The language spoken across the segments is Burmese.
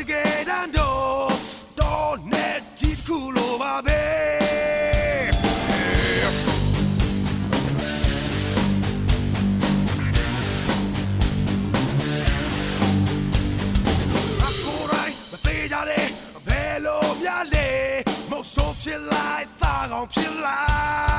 တကယ်တမ်းတော့တော့နဲ့ဒီတစ်ခုလိုပါပဲ Belo miale, mo so feel like, thong on feel like.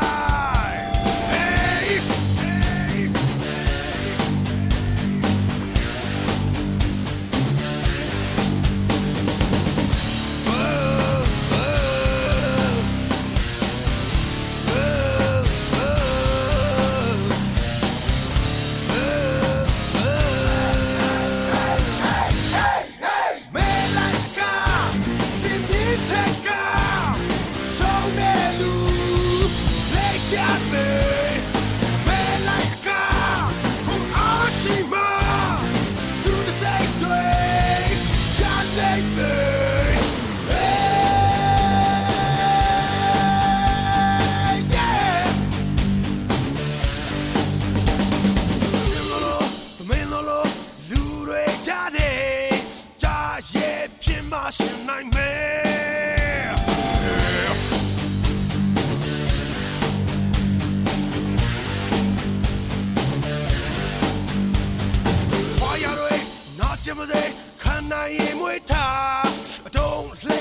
ရှင်နိုင်မယ် နိုင်ရင်မွေးထားအတုံးလှ